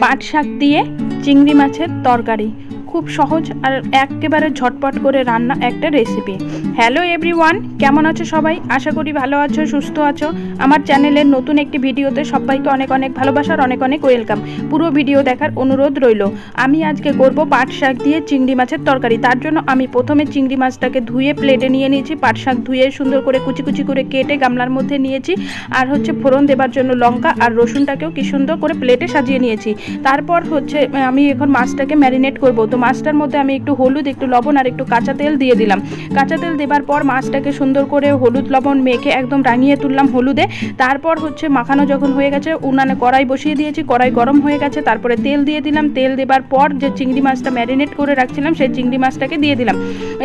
পাট শাক দিয়ে চিংড়ি মাছের তরকারি। খুব সহজ আর একেবারে ঝটপট করে রান্না একটা রেসিপি হ্যালো এভরিওয়ান কেমন আছো সবাই? আশা করি ভালো আছো, সুস্থ আছো। আমার চ্যানেলের নতুন একটি ভিডিওতে সবাইকে অনেক অনেক ভালোবাসার, অনেক অনেক ওয়েলকাম পুরো ভিডিও দেখার অনুরোধ রইল। আমি আজকে করব পাট শাক দিয়ে চিংড়ি মাছের তরকারি। তার জন্য আমি প্রথমে চিংড়ি মাছটাকে ধুয়ে প্লেটে নিয়ে নিয়েছি। পাট শাক ধুয়ে সুন্দর করে কুচি কুচি করে কেটে গামলার মধ্যে নিয়েছি। আর হচ্ছে ফোড়ন দেবার জন্য লঙ্কা আর রসুনটাকেও কি সুন্দর করে প্লেটে সাজিয়ে নিয়েছি। তারপর হচ্ছে, আমি এখন মাছটাকে ম্যারিনেট করব। তো মাছটার মধ্যে আমি একটু হলুদ, একটু লবণ আর একটু কাঁচা তেল দিয়ে দিলাম। কাঁচা তেল দেবার পর মাছটাকে সুন্দর করে হলুদ, লবণ মেখে একদম রাঙিয়ে তুললাম হলুদে। তারপর হচ্ছে মাখানো যখন হয়ে গেছে, উনানে কড়াই বসিয়ে দিয়েছি, কড়াই গরম হয়ে গেছে, তারপরে তেল দিয়ে দিলাম। তেল দেবার পর যে চিংড়ি মাছটা ম্যারিনেট করে রাখছিলাম, সেই চিংড়ি মাছটাকে দিয়ে দিলাম।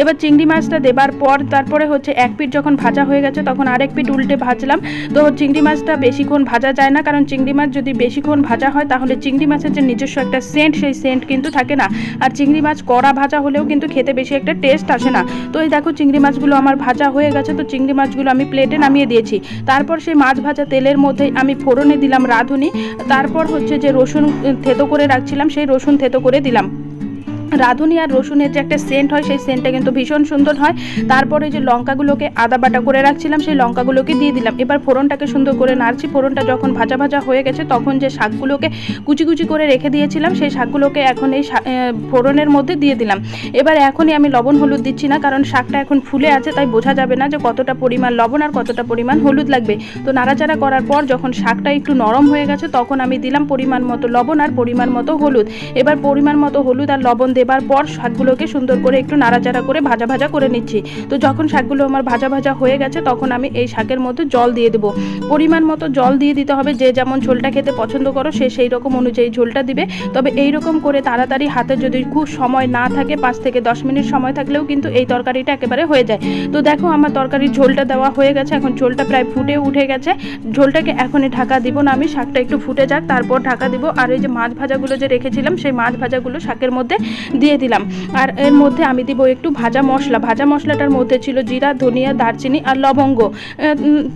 এবার চিংড়ি মাছটা দেবার পর, তারপরে হচ্ছে এক পিঠ যখন ভাজা হয়ে গেছে, তখন আরেক পিঠ উল্টে ভাজলাম। তো চিংড়ি মাছটা বেশিক্ষণ ভাজা যায় না, কারণ চিংড়ি মাছ যদি বেশিক্ষণ ভাজা হয়, তাহলে চিংড়ি মাছের যে নিজস্ব একটা সেন্ট সেই সেন্ট কিন্তু থাকে না। আর চিংড়ি মাছ কড়া ভাজা হলেও কিন্তু খেতে বেশি একটা টেস্ট আসে না। তো এই দেখো চিংড়ি মাছগুলো আমার ভাজা হয়ে গেছে, তো চিংড়ি মাছগুলো আমি প্লেটে নামিয়ে দিয়েছি। তারপর সেই মাছ ভাজা তেলের মধ্যে আমি ফোড়নে দিলাম রাঁধুনি, তারপর হচ্ছে যে রসুন থেতো করে রাখছিলাম, সেই রসুন থেতো করে দিলাম। রাঁধুনি আর রসুনের যে একটা সেন্ট হয়, সেই সেন্টটা কিন্তু ভীষণ সুন্দর হয়। তারপরে যে লঙ্কাগুলোকে আদা বাটা করে রাখছিলাম, সেই লঙ্কাগুলোকে দিয়ে দিলাম। এবার ফোড়নটাকে সুন্দর করে নাড়ছি। ফোড়নটা যখন ভাজা ভাজা হয়ে গেছে, তখন যে শাকগুলোকে কুচি কুচি করে রেখে দিয়েছিলাম, সেই শাকগুলোকে এখন এই ফোড়নের মধ্যে দিয়ে দিলাম। এবার এখনই আমি লবণ হলুদ দিচ্ছি না, কারণ শাকটা এখন ফুলে আছে, তাই বোঝা যাবে না যে কতটা পরিমাণ লবণ আর কতটা পরিমাণ হলুদ লাগবে। তো নাড়াচাড়া করার পর যখন শাকটা একটু নরম হয়ে গেছে, তখন আমি দিলাম পরিমাণ মতো লবণ আর পরিমাণ মতো হলুদ। এবার পরিমাণ মতো হলুদ আর লবণ দেবার পর শাকগুলোকে সুন্দর করে একটু নাড়াচাড়া করে ভাজা ভাজা করে নিচ্ছি। তো যখন শাকগুলো আমার ভাজা ভাজা হয়ে গেছে, তখন আমি এই শাকের মধ্যে জল দিয়ে দেবো। পরিমাণ মতো জল দিয়ে দিতে হবে, যে যেমন ঝোলটা খেতে পছন্দ করো, সে সেই রকম অনুযায়ী ঝোলটা দিবে। তবে এই রকম করে তাড়াতাড়ি হাতে যদি খুব সময় না থাকে, পাঁচ থেকে দশ মিনিট সময় থাকলেও কিন্তু এই তরকারিটা একেবারে হয়ে যায়। তো দেখো আমার তরকারির ঝোলটা দেওয়া হয়ে গেছে, এখন ঝোলটা প্রায় ফুটে উঠে গেছে। ঝোলটাকে এখনই ঢাকা দিব না আমি, শাকটা একটু ফুটে যাক, তারপর ঢাকা দিব। আর এই যে মাছ ভাজাগুলো যে রেখেছিলাম, সেই মাছ ভাজাগুলো শাকের মধ্যে দিয়ে দিলাম। আর এর মধ্যে আমি দিব একটু ভাজা মশলা। ভাজা মশলাটার মধ্যে ছিল জিরা, ধনিয়া, দারচিনি আর লবঙ্গ।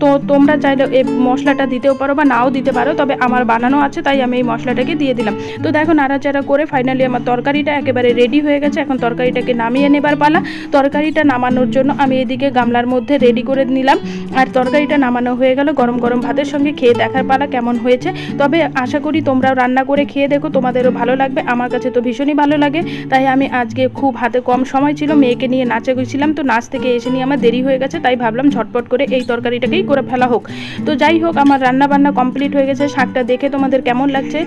তো তোমরা চাইলে এই মশলাটা দিতেও পারো বা নাও দিতে পারো, তবে আমার বানানো আছে, তাই আমি এই মশলাটাকে দিয়ে দিলাম। তো দেখো নাড়াচাড়া করে ফাইনালি আমার তরকারিটা একেবারে রেডি হয়ে গেছে। এখন তরকারিটাকে নামিয়ে নেবার পালা। তরকারিটা নামানোর জন্য আমি এদিকে গামলার মধ্যে রেডি করে নিলাম। আর তরকারিটা নামানো হয়ে গেল গরম গরম ভাতের সঙ্গে। খেয়ে দেখার পালা কেমন হয়েছে। তবে আশা করি তোমরাও রান্না করে খেয়ে দেখো। তোমাদেরও ভালো লাগবে। আমার কাছে তো ভীষণই ভালো লাগে। তাই আমি আজকে খুব হাতে কম সময় ছিল, মেয়েকে নিয়ে নাচে গেছিলাম, তো নাচ থেকে এসে নিয়ে আমার দেরি হয়ে গেছে, তাই ভাবলাম ঝটপট করে এই তরকারিটাকেই করে ফেলা হোক। তো যাই হোক, আমার রান্না বান্না কমপ্লিট হয়ে গেছে, শাকটা দেখে তোমাদের কেমন লাগছে?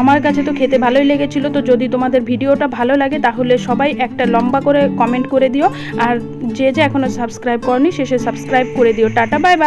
আমার কাছে তো খেতে ভালোই লেগেছিল, তো যদি তোমাদের ভিডিওটা ভালো লাগে, তাহলে সবাই একটা লম্বা করে কমেন্ট করে দিও, আর যে যে এখনও সাবস্ক্রাইব করনি শেষে সাবস্ক্রাইব করে দিও। Tata bye bye